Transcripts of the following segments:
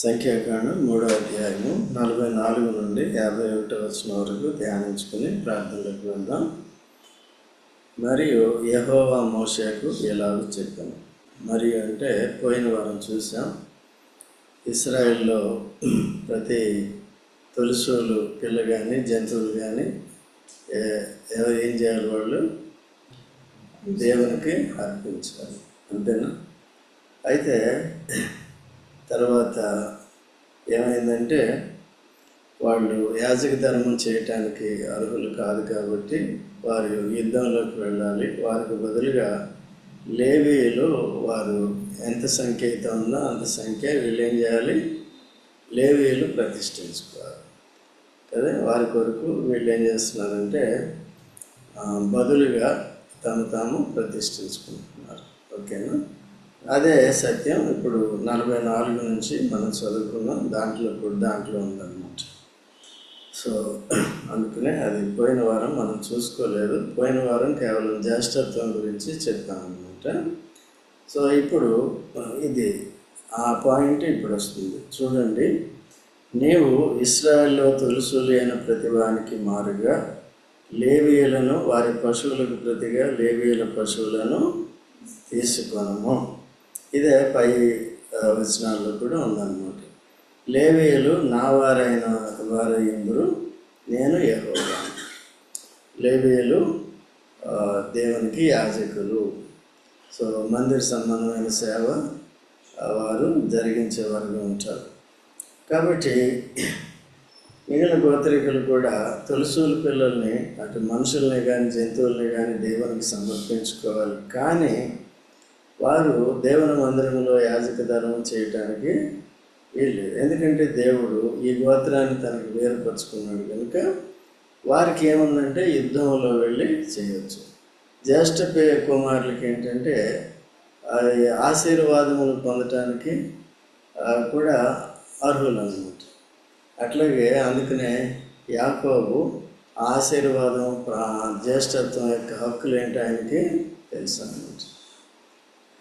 సంఖ్యాకాండం మూడో అధ్యాయము నలభై నాలుగు నుండి యాభై ఒకటో వచ్చిన వరకు ధ్యానించుకుని ప్రార్థనలకు వెళ్దాం. మరియు యహోవా మోషకు ఎలాగో చెప్పాను. మరియు అంటే పోయిన వారం చూసాం ఇస్రాయిల్లో ప్రతి తొలిసోలు పిల్ల కానీ జంతువులు కానీ ఎవరు ఏం చేయాలి వాళ్ళు? దేవునికి అర్పించాలి. అంతేనా? అయితే తర్వాత ఏమైందంటే వాళ్ళు యాజక ధర్మం చేయటానికి అర్హులు కాదు కాబట్టి వారు యుద్ధంలోకి వెళ్ళాలి. వారికి బదులుగా లేవీలు వారు ఎంత సంఖ్య అయితే ఉందో అంత సంఖ్య వీళ్ళు ఏం చేయాలి? లేవీలు ప్రతిష్ఠించుకోవాలి. కదా? వారి కొరకు వీళ్ళు ఏం చేస్తున్నారంటే బదులుగా తను తాము ప్రతిష్ఠించుకుంటున్నారు. ఓకేనా? అదే సత్యం. ఇప్పుడు నలభై నాలుగు నుంచి మనం చదువుకున్నాం. దాంట్లో ఇప్పుడు దాంట్లో ఉందన్నమాట. సో అందుకనే అది పోయిన వారం మనం చూసుకోలేదు. పోయిన వారం కేవలం జ్యేష్ఠత్వం గురించి చెప్పామన్నమాట. సో ఇప్పుడు ఇది ఆ పాయింట్ ఇప్పుడు వస్తుంది. చూడండి. నీవు ఇస్రాయల్లో తొలుసులు లేని ప్రతిభానికి మారుగా లేవీయులను వారి పశువులకు ప్రతిగా లేవీయుల పశువులను తీసుకొనము. ఇదే పై వచనాల్లో కూడా ఉందన్నమాట. లేవేలు నా వారైన వారు ఎందరు నేను యెహోవా. లేవేలు దేవునికి యాజకులు. సో మందిర సంబంధమైన సేవ వారు జరిగించే వారుగా ఉంటారు. కాబట్టి మిగిలిన గోత్రికులు కూడా తులసూలు పిల్లల్ని అటు మనుషుల్ని కానీ జంతువుల్ని కానీ దేవునికి సమర్పించుకోవాలి. కానీ వారు దేవుని మందిరంలో యాజకధనం చేయటానికి వీళ్ళు ఎందుకంటే దేవుడు ఈ గోత్రాన్ని తనకు వేరుపరుచుకున్నాడు కనుక వారికి ఏముందంటే యుద్ధంలో వెళ్ళి చేయొచ్చు. జ్యేష్ఠ పే కుమారులకి ఏంటంటే ఆశీర్వాదములు పొందటానికి కూడా అర్హులు అన్నమాట అట్లాగే అందుకనే యాకోబు ఆశీర్వాదం ప్రా- జ్యేష్ఠత్వం యొక్క హక్కులు ఏంటి ఆయనకి తెలుసు అన్నమాట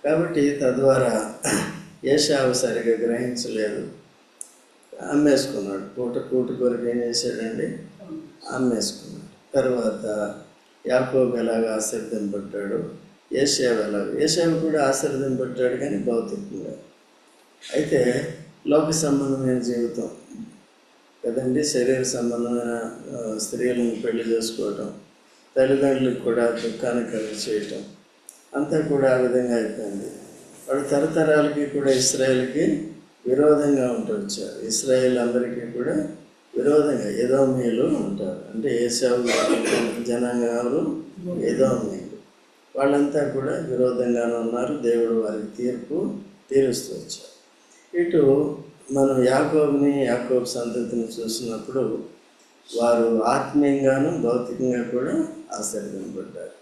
కాబట్టి తద్వారా ఏషావు సరిగా గ్రహించలేదు. అమ్మేసుకున్నాడు. పూట కూట కొరకు ఏం చేశాడండి? అమ్మేసుకున్నాడు. తర్వాత యాకోబు ఎలాగ ఆశీర్దింపడ్డాడు ఏషావు ఎలాగ? ఏషావు కూడా ఆశీర్దింపడ్డాడు కానీ భౌతికంగా. అయితే లోక సంబంధమైన జీవితం కదండి? శరీర సంబంధమైన స్త్రీలను పెళ్ళి చేసుకోవటం తల్లిదండ్రులకు కూడా దుఃఖాన్ని కలిగి చేయటం అంతా కూడా ఆ విధంగా అయిపోయింది. వాడు తరతరాలకి కూడా ఇస్రాయేల్కి విరోధంగా ఉంటూ ఇస్రాయేల్ అందరికీ కూడా విరోధంగా ఏదోమీయులు ఉంటారు. అంటే ఏసావు జనాంగాలు ఏదో మీలు వాళ్ళంతా కూడా విరోధంగానే ఉన్నారు. దేవుడు వారికి తీర్పు తీరుస్తూ వచ్చారు. ఇటు మనం యాకోబ్ని యాకోబ్ సంతతిని చూసినప్పుడు వారు ఆత్మీయంగాను భౌతికంగా కూడా ఆశీర్వదింపడ్డారు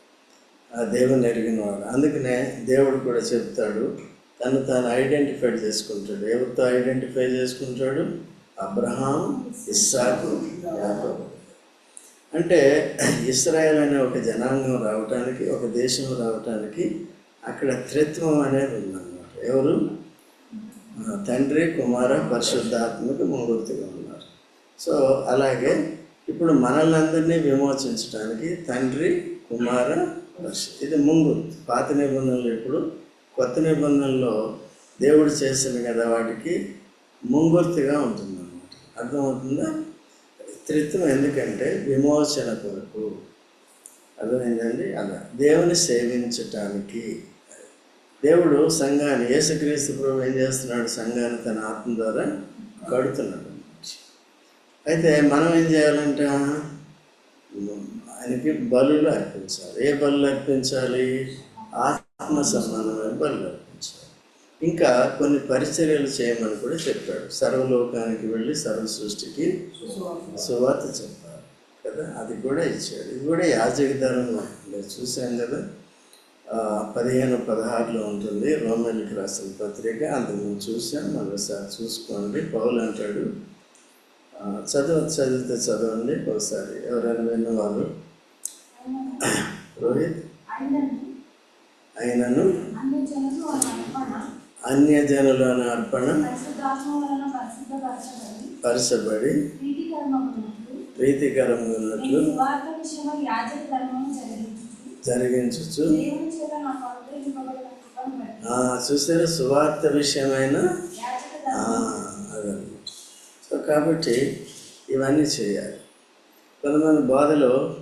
ఆ దేవుని ఎరిగినవాడు అందుకనే దేవుడు కూడా చెప్తాడు తను తాను ఐడెంటిఫై చేసుకుంటాడు. ఎవరితో ఐడెంటిఫై చేసుకుంటాడు? అబ్రహాం ఇస్సాకు యాకోబు. అంటే ఇస్రాయల్ అనే ఒక జనాంగం రావటానికి ఒక దేశం రావటానికి అక్కడ త్రిత్వం అనేది ఉందన్నమాట. ఎవరు? తండ్రి కుమార పరిశుద్ధాత్మకు మూర్తిగా ఉన్నారు. సో అలాగే ఇప్పుడు మనల్ని అందరినీ విమోచించడానికి తండ్రి కుమార ఇది ముందు పాత నిబంధనలు ఇప్పుడు కొత్త నిబంధనలో దేవుడు చేసిన కదా వాటికి ముంగుర్తిగా ఉంటుంది అన్నమాట అర్థమవుతుందా? త్రిత్వం ఎందుకంటే విమోచన కొరకు. అర్థమైందండి? అలా. దేవుని సేవించటానికి. దేవుడు సంఘాన్ని యేసుక్రీస్తు ప్రభు ఏం చేస్తున్నాడు? సంఘాన్ని తన ఆత్మ ద్వారా కడుతున్నాడు అయితే మనం ఏం చేయాలంటే? ఆయనకి బలులు అర్పించాలి. ఏ బలు అర్పించాలి? ఆత్మ సంబంధమైన బలు అర్పించాలి. ఇంకా కొన్ని పరిచర్యలు చేయమని కూడా చెప్పాడు. సర్వలోకానికి వెళ్ళి సర్వ సృష్టికి సువార్త చెప్పాలి కదా? అది కూడా ఇచ్చాడు. ఇది కూడా యాజక ధర్మం. మీరు చూసాం కదా. పదిహేను పదహారులో ఉంటుంది. రోమన్కి రాసిన పత్రిక. అందుకు మేము చూసాం మరోసారి చూసుకోండి. పౌలు అంటాడు చదువు చదివితే చదవండి ఒకసారి. ఎవరైనా విన్నవాళ్ళు? రోహిత్? అయినను అన్యజనుల అర్పణ? పరచబడి? ప్రీతికరంగా ఉన్నట్లు జరిగించచ్చు చూసారా? సువార్త విషయమైన? అదే ఆ, ధర్మము అదన్నమాట సో కాబట్టి ఇవన్నీ చేయాలి. కొంతమంది బాధలో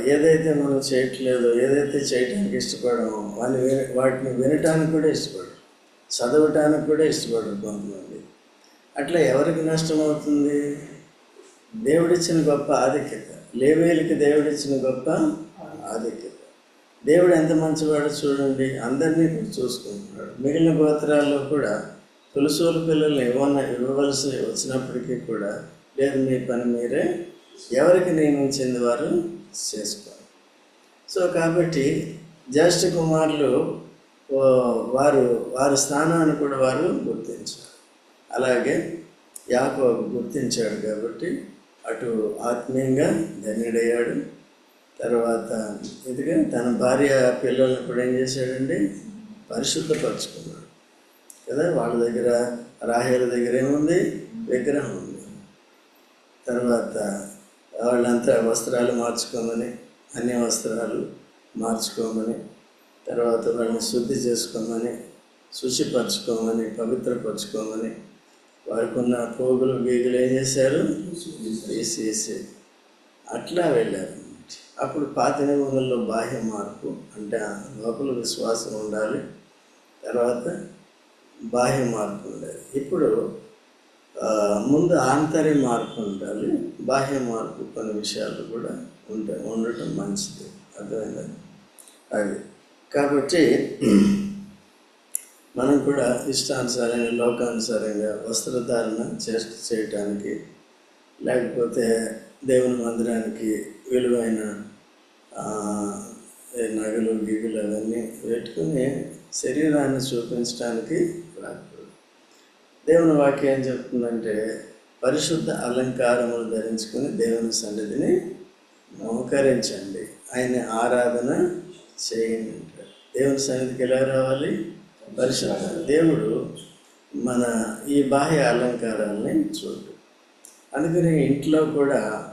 ఏదైతే మనం చేయట్లేదో ఏదైతే చేయటానికి ఇష్టపడమో వాళ్ళు వాటిని వినటానికి కూడా ఇష్టపడరు. చదవటానికి కూడా ఇష్టపడరు కొంతమంది. అట్లా ఎవరికి నష్టం అవుతుంది? దేవుడిచ్చిన గొప్ప ఆధిక్యత. లేవేలికి దేవుడిచ్చిన గొప్ప ఆధిక్యత. దేవుడు ఎంత మంచివాడో చూడండి. అందరినీ చూసుకుంటున్నాడు. మిగిలిన గోత్రాల్లో కూడా తులసూలు పిల్లల్ని ఇవ్వన ఇవ్వవలసి వచ్చినప్పటికీ కూడా లేదు మీ పని మీరే. ఎవరికి నియమించింది వారు చేసుకోవాలి. సో కాబట్టి జ్యేష్ఠ కుమారులు వారు వారి స్థానాన్ని కూడా వారు గుర్తించారు. అలాగే యాకో గుర్తించాడు కాబట్టి అటు ఆత్మీయంగా ధన్యుడయ్యాడు. తర్వాత ఎందుకంటే తన భార్య పిల్లల్ని కూడా ఏం చేశాడండి? పరిశుద్ధపరచుకున్నాడు. కదా వాళ్ళ దగ్గర రాహేల దగ్గర ఏముంది? విగ్రహం ఉంది. తర్వాత వాళ్ళంతా వస్త్రాలు మార్చుకోమని అన్ని వస్త్రాలు మార్చుకోమని తర్వాత వాళ్ళని శుద్ధి చేసుకోమని శుచిపరచుకోమని పవిత్రపరచుకోమని వారికి ఉన్న పోగులు గీగులు ఏం చేశారు? తీసేసి అట్లా వెళ్ళారు. అప్పుడు పాత నిబంధనలో బాహ్య మార్పు అంటే లోపల విశ్వాసం ఉండాలి. తర్వాత బాహ్య మార్పు ఉండాలి ఇప్పుడు ముందు ఆంతర్య మార్పు ఉండాలి బాహ్య మార్పు కొన్ని విషయాలు కూడా ఉంటాయి ఉండటం మంచిది. అర్థమైందా? అది. కాబట్టి మనం కూడా ఇష్టానుసారంగా లోకానుసారంగా వస్త్రధారణ చేష్ట చేయటానికి లేకపోతే దేవుని మందిరానికి విలువైన నగలు గిగులు అవన్నీ పెట్టుకుని శరీరాన్ని చూపించడానికి దేవుని వాక్యం ఏం చెప్తుందంటే పరిశుద్ధ అలంకారములు ధరించుకుని దేవుని సన్నిధిని మోకరించండి. ఆయన ఆరాధన చేయండి దేవుని సన్నిధికి ఎలా రావాలి? పరిశుద్ధ దేవుడు మన ఈ బాహ్య అలంకారాన్ని చూడు. అందుకని ఇంట్లో కూడా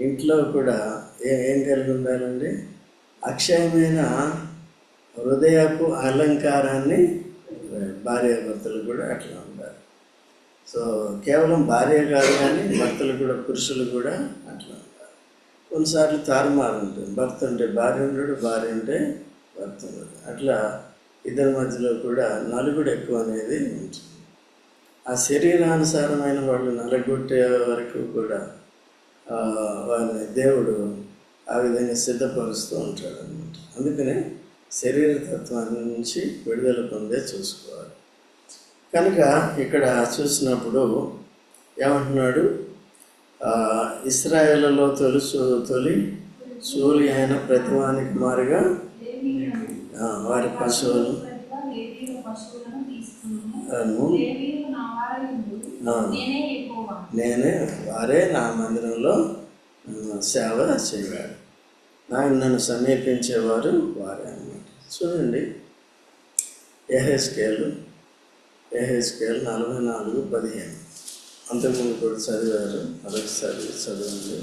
ఇంట్లో కూడా ఏ ఏం కలిగి ఉండాలండి? అక్షయమైన హృదయపు అలంకారాన్ని భార్యాభర్తలు కూడా అట్లా సో కేవలం భార్య కాదు కానీ భర్తలు కూడా పురుషులు కూడా అట్లా ఉంటారు. కొన్నిసార్లు తారుమారు ఉంటుంది భర్త ఉంటే భార్య ఉండడు భార్య ఉంటే భర్త ఉండడు. అట్లా ఇద్దరి మధ్యలో కూడా నలుగుడు ఎక్కువ అనేది ఉంటుంది. ఆ శరీరానుసారమైన వాళ్ళు నలగొట్టే వరకు కూడా వారిని దేవుడు ఆ విధంగా సిద్ధపరుస్తూ ఉంటాడు అనమాట అందుకనే శరీర తత్వాన్ని నుంచి విడుదల పొందే చూసుకోవాలి. కనుక ఇక్కడ చూసినప్పుడు ఏమంటున్నాడు? ఇస్రాయేళ్ళలో తొలుసు తొలి తొలి సూలి అయిన ప్రతివానికి మారుగా వారి పశువులు. నేనే వారే నా మందిరంలో సేవ చేయాలి. నాకు నన్ను సమీపించేవారు వారే అన్నమాట. చూడండి. ఎహెస్కేలు ఏహెచ్కేఎల్ నలభై నాలుగు పదిహేను. అంతకుముందు కూడా చదివారు మరొకసారి చదవండి.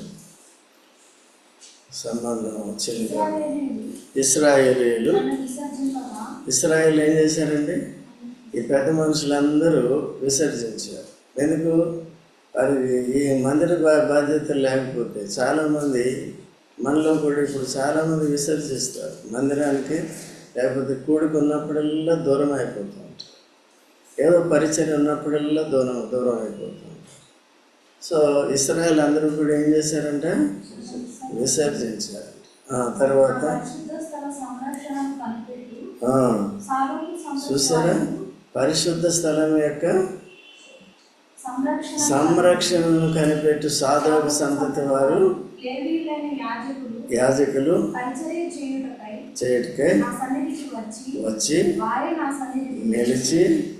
సంబంధం వచ్చింది. ఇస్రాయేలీలు ఇస్రాయేల్ ఏం చేశారండి? ఈ పెద్ద మనుషులందరూ విసర్జించారు. ఎందుకు? అది ఈ మందిర బా బాధ్యత లేకపోతే చాలామంది మనలో కూడా ఇప్పుడు చాలామంది విసర్జిస్తారు. మందిరానికి లేకపోతే కూడుకున్నప్పుడల్లా దూరం అయిపోతాం ఏదో పరిచయం ఉన్నప్పుడల్లా దూరం దూరం అయిపోతూ ఉంటారు సో ఇస్రాయల్ అందరూ కూడా ఏం చేశారంటే విసర్జించారు తర్వాత చూసారా? పరిశుద్ధ స్థలం యొక్క సంరక్షణ సంరక్షణను కనిపెట్టు సాధక సంతతి వారు యాజకులు చేయుటకై వచ్చి నిలిచి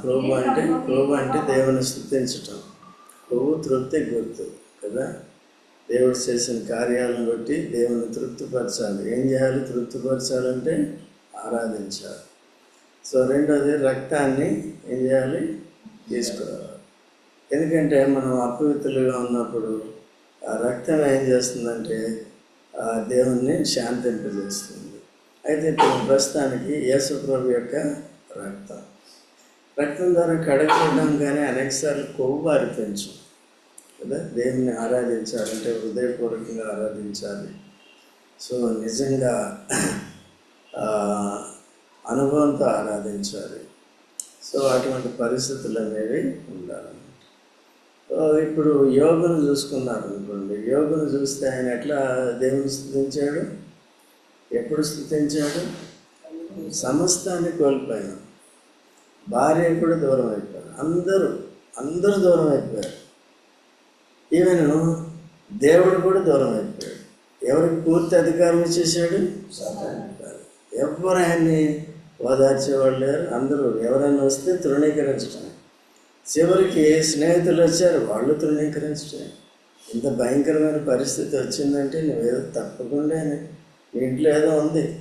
క్రోబు అంటే క్రోబు అంటే దేవుని స్థుతించటం. క్రోబు తృప్తి గుర్తు కదా? దేవుడు చేసిన కార్యాలను బట్టి దేవుని తృప్తిపరచాలి. ఏం చేయాలి? తృప్తిపరచాలంటే ఆరాధించాలి. సో రెండోది రక్తాన్ని ఏం చేయాలి? తీసుకోవాలి. ఎందుకంటే మనం అపవిత్రులుగా ఉన్నప్పుడు ఆ రక్తం ఏం చేస్తుందంటే దేవుణ్ణి శాంతింపజేస్తుంది. అయితే ఇప్పుడు ప్రస్తుతానికి యేసుప్రభు యొక్క రక్తం. రక్తం ద్వారా కడగడం కానీ అనేకసార్లు కొవ్వు బారి పెంచు కదా? దేవుని ఆరాధించాలంటే హృదయపూర్వకంగా ఆరాధించాలి. సో నిజంగా అనుభవంతో ఆరాధించాలి. సో అటువంటి పరిస్థితులు అనేవి ఉండాలి. ఇప్పుడు యోగును చూసుకున్నారు అనుకోండి. యోగును చూస్తే ఆయన ఎట్లా దేవుని స్థుతించాడు? ఎప్పుడు స్థుతించాడు? సమస్తాన్ని కోల్పోయాను భార్య కూడా దూరం అయిపోయారు. అందరూ అందరూ దూరం అయిపోయారు. ఈవెన్ దేవుడు కూడా దూరం అయిపోయాడు. ఎవరికి పూర్తి అధికారం ఇచ్చేసాడు ఎవరు ఆయన్ని ఓదార్చేవాళ్ళు లేరు? అందరూ ఎవరైనా వస్తే తృణీకరించడం చివరికి స్నేహితులు వచ్చారు. వాళ్ళు తృణీకరించడం ఇంత భయంకరమైన పరిస్థితి వచ్చిందంటే నువ్వేదో తప్పకుండా నీ ఇంట్లో ఏదో ఉంది.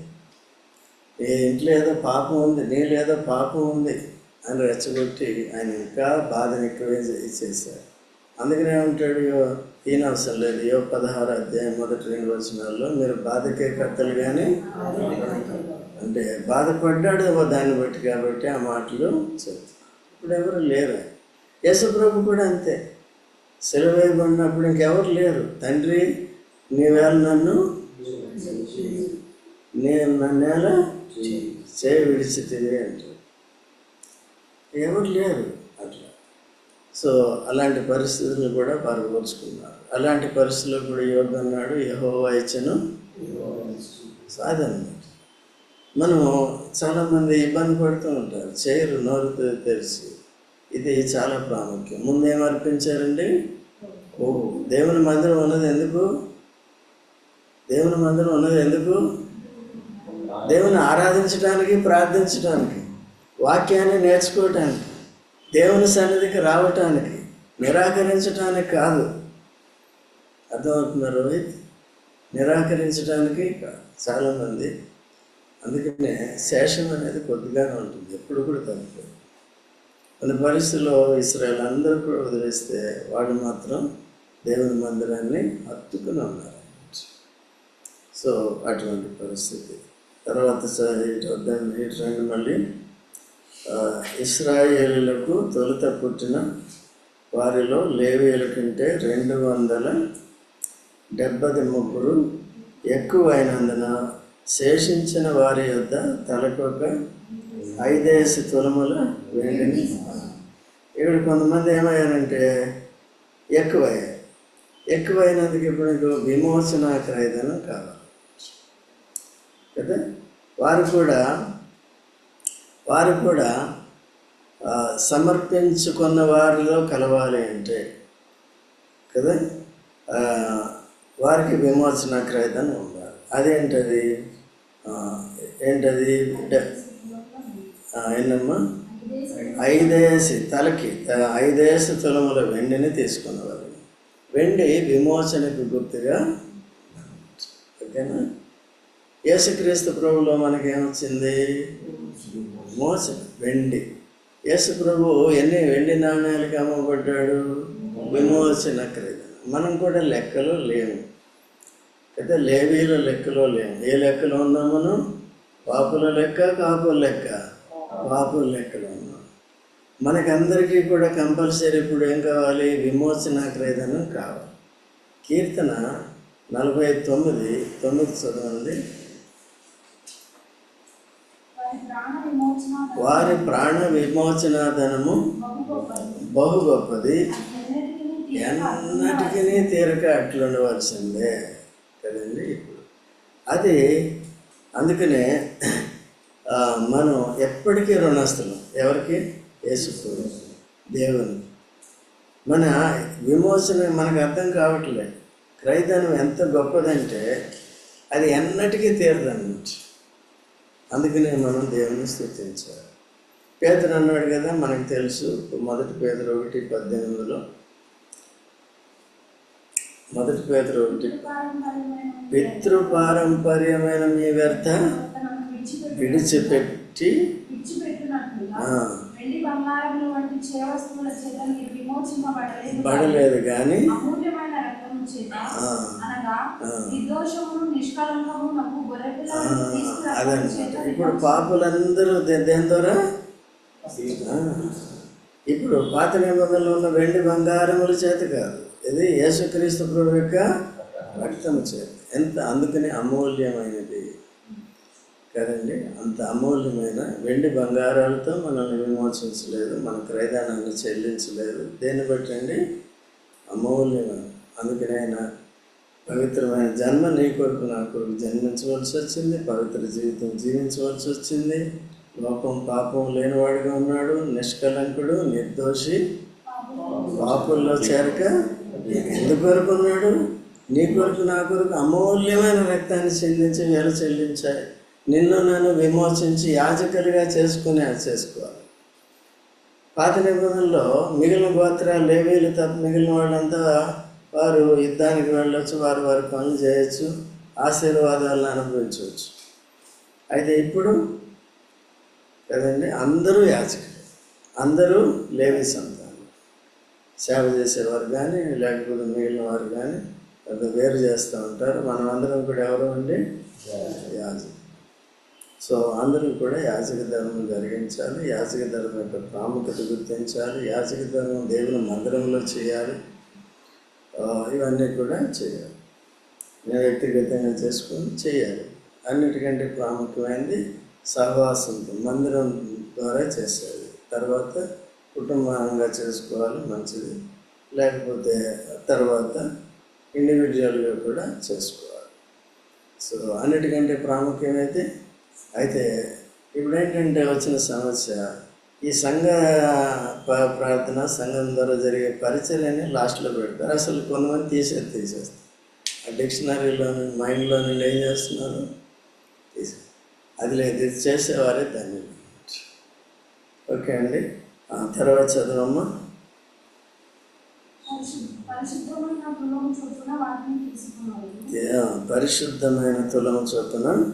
ఏ ఇంట్లో ఏదో పాపం ఉంది. నీళ్ళు ఏదో పాపం ఉంది అని రెచ్చగొట్టి ఆయన ఇంకా బాధని ఎక్కువే చేశారు. అందుకనే ఉంటాడు యో- ఈయన అవసరం లేదు. యో పదహారు అధ్యాయం మొదటి రెండు వచనాల్లో మీరు బాధకే కర్తలు కానీ అంటే బాధపడ్డాడు ఓ దాన్ని బట్టి కాబట్టి ఆ మాటలు చెప్తారు. ఇప్పుడు ఎవరు లేరు యేసుప్రభు కూడా అంతే. సెలవేయబడినప్పుడు ఇంకెవరు లేరు. తండ్రి నీవేళ నన్ను నేను నన్నేళ చేయి విడిచితివి అంటారు ఎవరు లేరు అట్లా. సో అలాంటి పరిస్థితులను కూడా పరగోర్చుకున్నారు అలాంటి పరిస్థితుల్లో కూడా యోగ అన్నాడు యహోవా ఇచ్చను సాధన మనము చాలామంది ఇబ్బంది పడుతూ ఉంటారు. చేయరు నోరు తెరిచి ఇది చాలా ప్రాముఖ్యం. ముందేం అర్పించారండి? ఓ దేవుని మందిరం ఉన్నది ఎందుకు? దేవుని మందిరం ఉన్నది ఎందుకు? దేవుని ఆరాధించడానికి ప్రార్థించడానికి వాక్యాన్ని నేర్చుకోవటానికి దేవుని సన్నిధికి రావటానికి నిరాకరించడానికి కాదు. అర్థమవుతున్నారు రోహిత్? నిరాకరించడానికి చాలామంది అందుకనే శేషం అనేది కొద్దిగానే ఉంటుంది. ఎప్పుడు కూడా తగ్గుతుంది కొన్ని పరిస్థితుల్లో ఇస్రాయల్ అందరూ కూడా వదిలేస్తే వాడు మాత్రం దేవుని మందిరాన్ని హత్తుకుని ఉన్నారు. సో అటువంటి పరిస్థితి. తర్వాత స- ఇటు రండి మళ్ళీ. ఇస్రాయేలులకు తొలుత పుట్టిన వారిలో లేవేల కంటే రెండు వందల డెబ్బది ముగ్గురు ఎక్కువైనందున శేషించిన వారి యొద్ద తలకొక ఐదేసి తులములు వెండి ఇక్కడ కొంతమంది ఏమయ్యారంటే ఎక్కువయ్యారు. ఎక్కువైనందుకు ఇప్పుడు నీకు విమోచన క్రయదనం కావాలి. కదా? వారు కూడా వారు కూడా సమర్పించుకున్న వారిలో కలవాలి అంటే కదా? వారికి విమోచన క్రయదనం ఉండాలి. అదేంటది? ఏంటది? ఏంటమ్మా ఐదేసి తలకి ఐదేసి తులముల వెండిని తీసుకున్నవారు. వెండి విమోచనకు గుర్తుగా ఓకేనా? యేసుక్రీస్తు ప్రభులో మనకి ఏమొచ్చింది విమోచన వెండి. యేసు ప్రభు ఎన్ని వెండి నాణ్యాలకి అమ్మబడ్డాడు? విమోచన క్రీడ మనం కూడా లెక్కలో లేము. అయితే లేవీల లెక్కలో లేము. ఏ లెక్కలో ఉందాం మనం? పాపుల లెక్క కాపుల లెక్క? పాపుల లెక్కలో ఉన్నాం. మనకందరికీ కూడా కంపల్సరీ ఇప్పుడు ఏం కావాలి? విమోచన క్రేదనం కావాలి. కీర్తన నలభై తొమ్మిది తొమ్మిది చదవండి. వారి ప్రాణ విమోచన ధనము బహు గొప్పది. ఎన్నటికీ తీరక అట్లుండవలసిందే కదండి? ఇప్పుడు అది అందుకనే మనం ఎప్పటికీ రుణస్తులం ఎవరికి? యేసుప్రభు దేవుని మన విమోచన మనకు అర్థం కావట్లేదు క్రైదనం ఎంత గొప్పదంటే అది ఎన్నటికీ తీరదన్నమాట. అందుకనే మనం దేవుని స్థుతించాలి. పేదరు అన్నాడు కదా మనకు తెలుసు మొదటి పేదరు ఒకటి పద్దెనిమిదిలో. మొదటి పేదరు ఒకటి. పారంపర్యమైన పితృపారంపర్యమైన మీ వ్యర్థ. విడిచిపెట్టి పడలేదు కానీ అదనమాట ఇప్పుడు పాపులందరూ దేని ద్వారా? ఇప్పుడు పాత నిబంధనలో ఉన్న వెండి బంగారముల చేత కాదు. ఇది యేసుక్రీస్తు ప్రభు యొక్క రక్తము చేత. ఎంత? అందుకని అమూల్యమైనది. కదండి? అంత అమూల్యమైన వెండి బంగారాలతో మనల్ని విమోచించలేదు మన క్రైదానాన్ని చెల్లించలేదు. దేన్ని బట్టండి? అమూల్యమైన అందుకనైనా పవిత్రమైన జన్మ నీ కొరకు నా కొరకు జన్మించవలసి వచ్చింది పవిత్ర జీవితం జీవించవలసి వచ్చింది. లోపం పాపం లేనివాడిగా ఉన్నాడు నిష్కలంకుడు నిర్దోషి. పాపుల్లో చేరక ఎందుకు కొరకు ఉన్నాడు నీ కొరకు నా కొరకు అమూల్యమైన రక్తాన్ని చెల్లించి వేల చెల్లించాయి. నిన్ను నన్ను విమోచించి యాజకులుగా చేసుకుని చేసుకోవాలి పాత నిబంధనలో మిగిలిన గోత్రాలు లేవీలు తప్ప మిగిలిన వాళ్ళంతా వారు యుద్ధానికి వెళ్ళొచ్చు వారు వారి పనులు చేయొచ్చు ఆశీర్వాదాలను అనుభవించవచ్చు. అయితే ఇప్పుడు కదండి అందరూ యాచకులు అందరూ లేవి సంతానం. సేవ చేసేవారు కానీ లేకపోతే మిగిలిన వారు కానీ వేరు చేస్తూ ఉంటారు. మనం అందరం కూడా ఎవరు అండి? యాజకులు. సో అందరూ కూడా యాజక ధర్మం జరిగించాలి యాజక ధర్మం యొక్క ప్రాముఖ్యత గుర్తించాలి యాజక ధర్మం దేవుని మందిరంలో చేయాలి. ఇవన్నీ కూడా చేయాలి. నేను వ్యక్తిగతంగా చేసుకొని చేయాలి. అన్నిటికంటే ప్రాముఖ్యమైనది సహవాసంతో మందిరం ద్వారా చేసేది. తర్వాత కుటుంబంగా చేసుకోవాలి మంచిది. లేకపోతే తర్వాత ఇండివిజువల్గా కూడా చేసుకోవాలి. సో అన్నిటికంటే ప్రాముఖ్యమైతే అయితే ఇప్పుడు ఏంటంటే వచ్చిన సమస్య ఈ సంఘ ప్రార్థన సంఘం ద్వారా జరిగే పరిచర్యని లాస్ట్లో పెడతారు. అసలు కొంతమంది తీసేది తీసేస్తారు. ఆ డిక్షనరీలో మైండ్లో నుండి ఏం చేస్తున్నారు? తీసే అది లేదు ఇది చేసేవారే దాన్ని. ఓకే అండి. తర్వాత చదవమ్మా. పరిశుద్ధ- పరిశుద్ధమైన తులము చొప్పున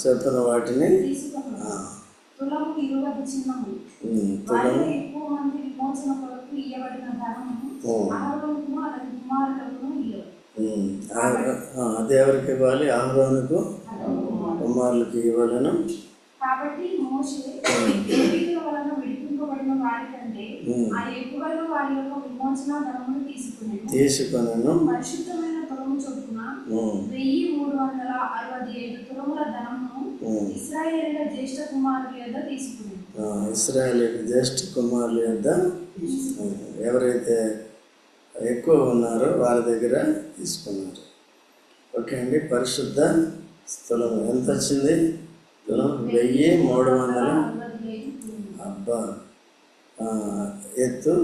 చొప్పున వాటిని దేవురికి ఇవ్వాలి ఆహ్వానుకు కుమారులకి ఇవ్వాలను కాబట్టి మోషే లేవీయుల వలన విడిపింపబడిన వారి కంటే ఉమ్. ఆ ఎక్కువలో వారి యొక్క విమోచన ధనమును తీసుకునేను తీసుకొనను పరిశుద్ధమైన తులము చొప్పున ఉమ్, వెయ్యి మూడు వందల అరవై ఐదు తులముల ధనమును ఉమ్. ఇస్రాయేలీల జ్యేష్ఠ కుమారుల యొద్ద ఇస్రాయేల్ జ్యేష్ఠ కుమారుల యొద్ద ఉమ్, ఎవరైతే ఎక్కువ ఉన్నారో వారి దగ్గర తీసుకున్నారు ఓకే అండి పరిశుద్ధ స్థలం ఎంత వచ్చింది స్థలం వెయ్యి మూడు వందల. అబ్బా ఎత్తు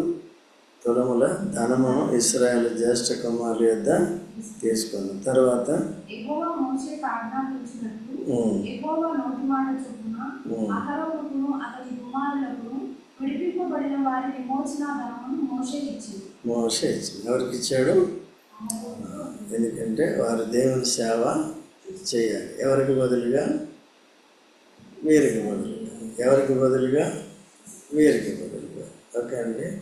తులముల ధనమును ఇస్రాయేల్ జ్యేష్ఠ కుమారుల యొద్ద తీసుకున్నాం. తర్వాత ఇచ్చింది. ఇచ్చింది. ఎవరికి ఇచ్చాడు? ఎందుకంటే వారు దేవుని సేవ చేయాలి. ఎవరికి బదులుగా? వీరికి బదులుగా. ఎవరికి బదులుగా? వీరికి బదులుగా. ఓకే అండి.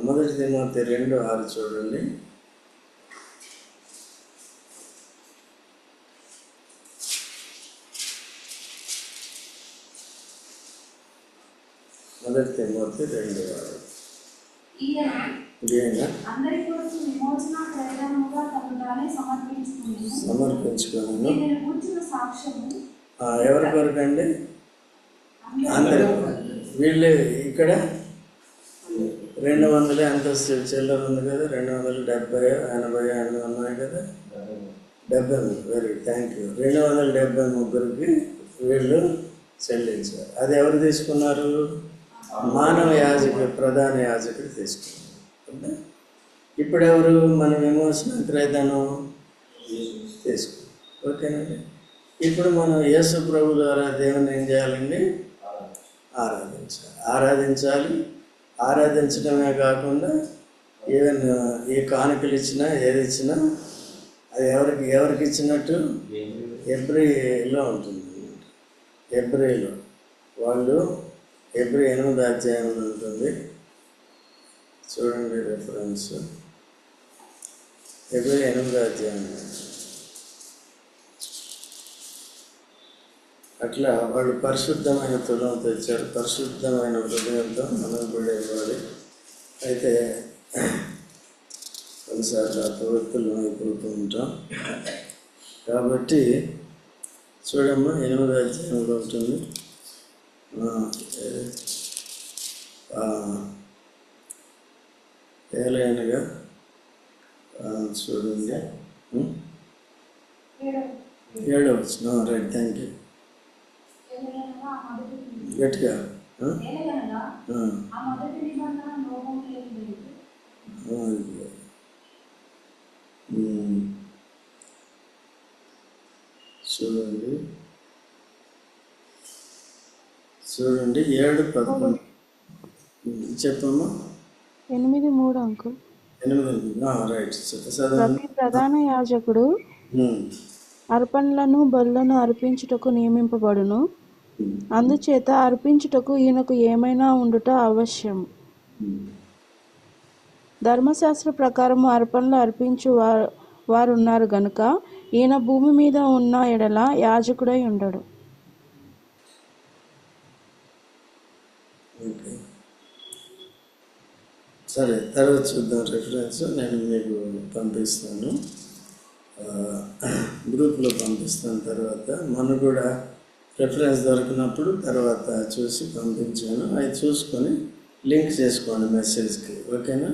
మొదటి తిమోతి రెండు ఆరు చూడండి మొదటి తిమోతి రెండు ఆరు ఈయన ఈయన అందరి కొరకు విమోచన ప్రయోజనముగా తను తానే సమర్పించుకుని సమర్పించుకున్నాను. ఎవరి కొరకు అండి? అందరి వీళ్ళు ఇక్కడ? రెండు వందల అంతస్తు చిల్లర ఉంది కదా రెండు వందల డెబ్బై ఎనభై ఎనభై ఉన్నాయి కదా. డెబ్బై వెరీ థ్యాంక్ యూ. రెండు వందల డెబ్బై ముగ్గురికి వీళ్ళు చెల్లించారు. అది ఎవరు తీసుకున్నారు? మానవ యాజకుడు ప్రధాన యాజకుడు తీసుకున్నారు అంటే ఇప్పుడు ఎవరు? మన విమోచన క్రైతనం తీసుకున్నారు ఓకేనండి ఇప్పుడు మనం యేసు ప్రభు ద్వారా దేవుని ఏం చేయాలండి? ఆరాధించాలి. ఆరాధించాలి. ఆరాధించడమే కాకుండా ఈవెన్ ఏ కానుకలు ఇచ్చినా ఏది ఇచ్చినా అది ఎవరికి ఎవరికి ఇచ్చినట్టు? ఎవ్రీలో ఉంటుంది. ఎబ్రిలో వాళ్ళు ఏప్రిల్ ఎనిమిది అధ్యాయం ఉంటుంది. చూడండి రిఫరెన్స్ ఏప్రిల్ ఎనిమిది అధ్యాయం. అట్లా వాళ్ళు పరిశుద్ధమైన తులం తెచ్చారు. పరిశుద్ధమైన హృదయంతో మనం కూడా ఇవ్వాలి అయితే కొన్నిసార్లు అపవిత్రులు అయిపోతూ ఉంటాం. కాబట్టి చూడమ్మా ఎనిమిది అధ్యాయంలో ఉంటుంది. ఏలైనగా చూడండి. ఏడవ వచ్చిన రైట్ థ్యాంక్ యూ. గట్టిగా? చూడండి. చూడండి ఏడు పదకొండు. చెప్పమ్మా. ఎనిమిది మూడు అంకుల్. ఎనిమిది రైట్ ప్రతి ప్రధాన యాజకుడు. అర్పణలను బలులను అర్పించుటకు నియమింపబడును. అందుచేత అర్పించుటకు ఈయనకు ఏమైనా ఉండుట అవశ్యం. ధర్మశాస్త్ర ప్రకారము అర్పణలు అర్పించు వారు వారు ఉన్నారు గనుక ఈయన భూమి మీద ఉన్న ఎడల యాజకుడై ఉండడు ఓకే సరే తర్వాత చూద్దాం రిఫరెన్స్ నేను మీకు పంపిస్తాను. గ్రూప్లో పంపిస్తాను తర్వాత. మనం కూడా రిఫరెన్స్ దొరికినప్పుడు తర్వాత చూసి పంపించాను. అవి చూసుకొని లింక్ చేసుకోండి మెసేజ్కి. ఓకేనా?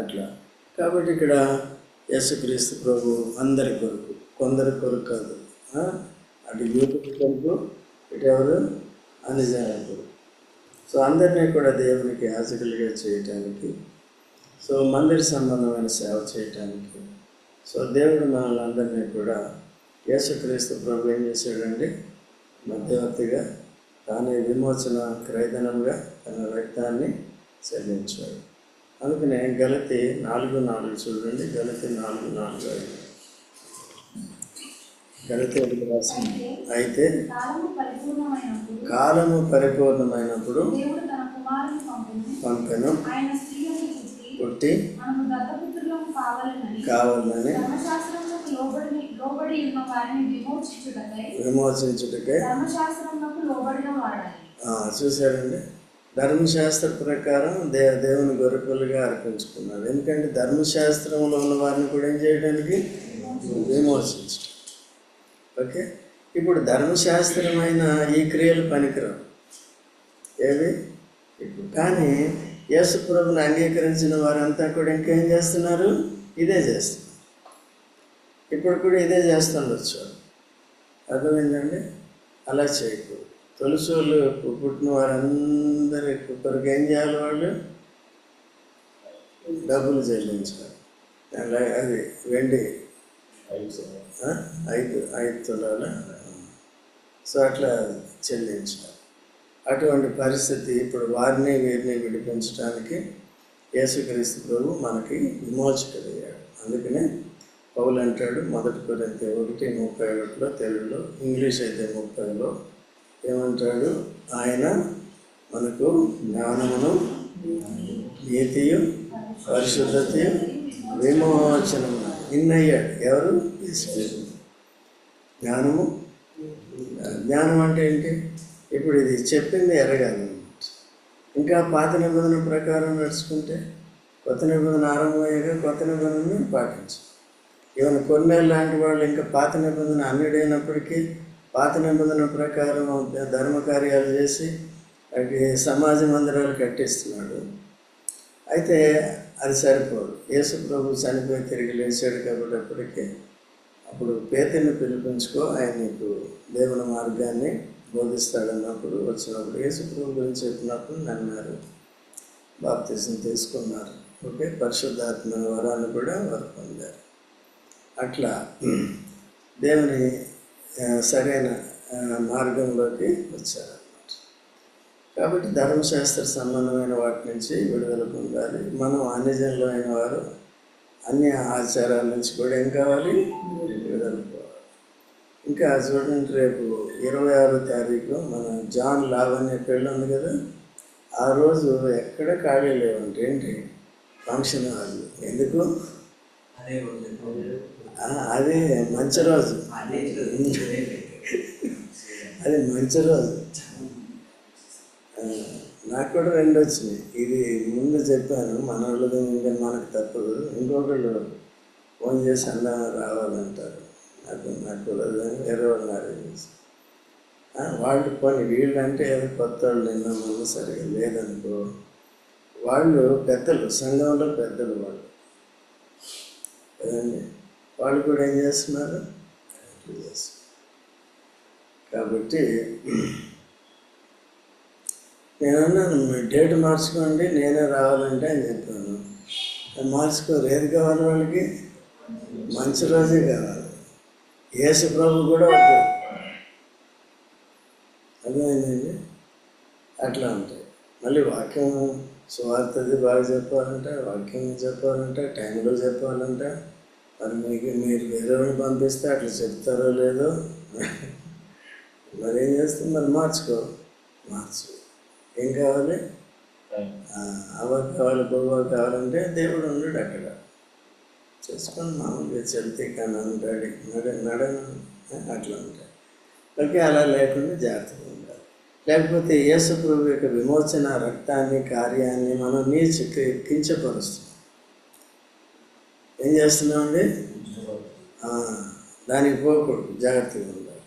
అట్లా. కాబట్టి ఇక్కడ యేసుక్రీస్తు ప్రభు అందరి కొరకు కొందరి కొరకు కాదు. అటు యూతుల కొరకు ఇటు ఎవరు? అన్ని జనాల కొరకు. సో అందరినీ కూడా దేవునికి యాజకులుగా చేయటానికి సో మందిర సంబంధమైన సేవ చేయటానికి సో దేవుడు మనల్ని అందరినీ కూడా యేసుక్రీస్తు ప్రభు ఏం చేశాడండి? మధ్యవర్తిగా తానే విమోచన క్రయధనంగా తన రక్తాన్ని చెల్లించాడు అందుకనే గలతి నాలుగు నాలుగు చూడండి గలతి నాలుగు నాలుగు ఐదు. గడితే వదిలివాసం అయితే కాలము పరిపూర్ణమైనప్పుడు పంపెను పుట్టి కావాలని విమోచించుటకై చూశారండి? ధర్మశాస్త్ర ప్రకారం దే దేవుని గొర్రెపల్లిగా అర్పించుకున్నారు. ఎందుకంటే ధర్మశాస్త్రంలో ఉన్న వారిని కూడా ఏం చేయడానికి? విమోచించడం ఓకే? ఇప్పుడు ధర్మశాస్త్రమైన ఈ క్రియలు పనికిరావు. ఏవి? ఇప్పుడు కానీ యేసు ప్రభుని అంగీకరించిన వారంతా కూడా ఇంకేం చేస్తున్నారు? ఇదే చేస్తున్నారు. ఇప్పుడు కూడా ఇదే చేస్తుండొచ్చు. అర్థమైందండి? అలా చేయకూడదు. తొలిసోళ్ళు పుట్టిన వారందరి కొరకు ఏం చేయాలి వాళ్ళు? డబ్బులు చెల్లించాలి. అలా అది వెండి. ఆ? ఐదు ఐదు తులాల? సో అట్లా చెల్లించాలి అటువంటి పరిస్థితి ఇప్పుడు వారిని వీరిని విడిపించడానికి యేసుక్రీస్తు ప్రభు మనకి విమోచకుడయ్యాడు. అందుకనే పౌలు అంటాడు మొదటి కొరింథీ ఒకటి ముప్పై ఒకటిలో తెలుగులో ఇంగ్లీష్ అయితే ముప్పైలో ఏమంటాడు? ఆయన మనకు జ్ఞానమును నీతియు పరిశుద్ధతయు విమోచనము ఇన్నయ్యాడు. ఎవరు? జ్ఞానము? జ్ఞానం అంటే ఏంటి? ఇప్పుడు ఇది చెప్పింది ఎరగాలి ఇంకా పాత నిబంధన ప్రకారం నడుచుకుంటే కొత్త నిబంధన ఆరంభమయ్యాక కొత్త నిబంధనను పాటించు. ఈవెన్ కొన్నేళ్ళు లాంటి వాళ్ళు ఇంకా పాత నిబంధన అన్నిడైనప్పటికీ పాత నిబంధన ప్రకారం ధర్మ కార్యాలు చేసి అవి సమాజ మందిరాలు కట్టిస్తున్నాడు. అయితే అది సరిపోదు. యేసు ప్రభు చనిపోయి తిరిగి లేచాడు కాబట్టి అప్పుడు పేతని పిలిపించుకో ఆయన నీకు దేవుని మార్గాన్ని బోధిస్తాడన్నప్పుడు వచ్చినప్పుడు యేసు ప్రభు గురించి చెప్పినప్పుడు నన్నారు బాప్తిజం తీసుకున్నారు. ఓకే? పరిశుద్ధాత్మ వరాన్ని కూడా వారు పొందారు. అట్లా దేవుని సరైన మార్గంలోకి వచ్చారు. కాబట్టి ధర్మశాస్త్ర సంబంధమైన వాటి నుంచి విడుదల పొందాలి. మనం అన్యజనులు అయిన వారు అన్ని ఆచారాల నుంచి కూడా ఏం కావాలి? విడుదల ఇంకా చూడండి రేపు ఇరవై ఆరో తారీఖు మన జాన్ లావణ్య పెళ్ళి ఉంది కదా ఆ రోజు ఎక్కడ ఖాళీ లేవంటే ఏంటి? Function hall. ఎందుకు? అదే మంచి రోజు. అదే అది మంచి రోజు. నాకు కూడా రెండు వచ్చినాయి. ఇది ముందు చెప్పాను మన వాళ్ళది ఇంకా మనకు తప్పదు. ఇంకొకళ్ళు ఫోన్ చేసి అన్న రావాలంటారు. నాకు నాకు అని వేరే వాళ్ళు అరేంజ్ చేసి వాళ్ళు కొన్ని వీళ్ళు అంటే ఏదో కొత్త వాళ్ళు నిన్న ముందు సరిగా లేదనుకో వాళ్ళు పెద్దలు సంఘంలో పెద్దలు వాళ్ళు. కదండి వాళ్ళు కూడా ఏం చేస్తున్నారు? చేస్తున్నారు. కాబట్టి నేను అన్నాను మీ డేట్ మార్చుకోండి నేనే రావాలంటే అని చెప్పాను. మార్చుకో మార్చుకోరు ఏది కావాలి వాళ్ళకి మంచి రోజే కావాలి. యేసు ప్రభు కూడా వద్దు. అర్థమైందండి? అట్లా ఉంటాయి మళ్ళీ వాక్యం స్వార్థది బాగా చెప్పాలంటే వాక్యం చెప్పాలంటే టైంలో చెప్పాలంటే మరి మీకు మీరు వేరే వాళ్ళు పంపిస్తే అట్లా చెప్తారో లేదో మరి ఏం చేస్తాం? మరి మార్చుకో. మార్చుకో ఏం కావాలి? ఆ, అవ్వ కావాలి బొవ్వ కావాలంటే దేవుడు ఉన్నాడు అక్కడ. చేసుకొని మామూలుగా చెల్తే కానీ ఉంటాడు. నడ నడ అట్లా ఉంటాడు. ఓకే అలా లేకుండా జాగ్రత్తగా ఉండాలి. లేకపోతే యేసు ప్రభు యొక్క విమోచన రక్తాన్ని కార్యాన్ని మనం నీచ కించపరుస్తున్నాం. ఏం చేస్తున్నామండి? దానికి పోకూడదు. జాగ్రత్తగా ఉండాలి.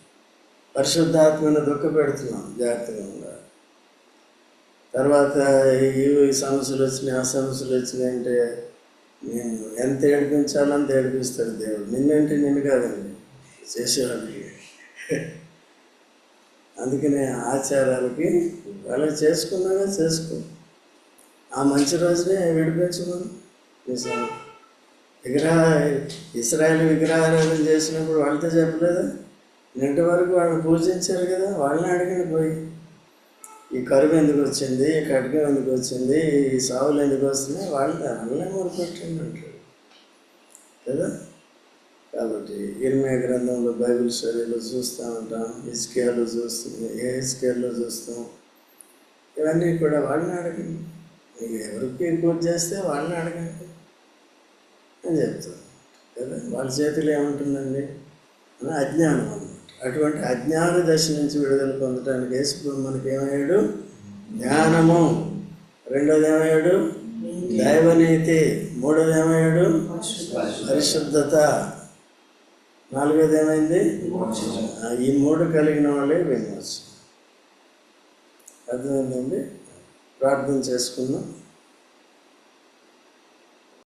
పరిశుద్ధాత్మను దుఃఖ పెడుతున్నాం జాగ్రత్తగా ఉండాలి. తర్వాత ఈ సమస్యలు వచ్చినాయి ఆ సమస్యలు వచ్చినాయి అంటే నేను ఎంత ఏడిపించాలో అంత ఏడిపిస్తాడు దేవుడు. నిన్నంటే నిన్ను కాదండి చేసేవాడికి అందుకనే ఆచారాలకి వాళ్ళు చేసుకున్నాగా చేసుకో ఆ మంచి రోజునే విడిపించమను నిజం విగ్రహ ఇస్రాయల్ విగ్రహారాధన చేసినప్పుడు వాళ్ళతో చెప్పలేదా? నిన్నటి వరకు వాళ్ళని పూజించారు కదా వాళ్ళని అడిగిన పోయి. ఈ కరువు ఎందుకు వచ్చింది? ఈ ఖడ్గం ఎందుకు వచ్చింది? ఈ సావులు ఎందుకు వస్తున్నాయి? వాళ్ళని వాళ్ళనే మొదలుపెట్టండి అంటారు కదా? కాబట్టి ఇరిమే గ్రంథంలో బైబిల్ స్టడీలో చూస్తూ ఉంటాం. ఇస్కేలో చూస్తుంది ఏ ఇస్కేల్లో చూస్తాం? ఇవన్నీ కూడా వాళ్ళని అడగండి. మీకు ఎవరికి పూజ చేస్తే వాళ్ళని అడగండి. అని చెప్తాను కదా? వాళ్ళ చేతిలో ఏముంటుందండి? అజ్ఞానం అటువంటి అజ్ఞాన దశ నుంచి విడుదల పొందడానికి యేసు మనకి ఏమయ్యాడు జ్ఞానము. రెండోది ఏమయ్యాడు దైవనీతి. మూడోది ఏమయ్యాడు పరిశుద్ధత. నాలుగోది ఏమైంది ఈ మూడు కలిగిన వాళ్ళే విమోచన అర్థమైందండి? ప్రార్థన చేసుకున్నాం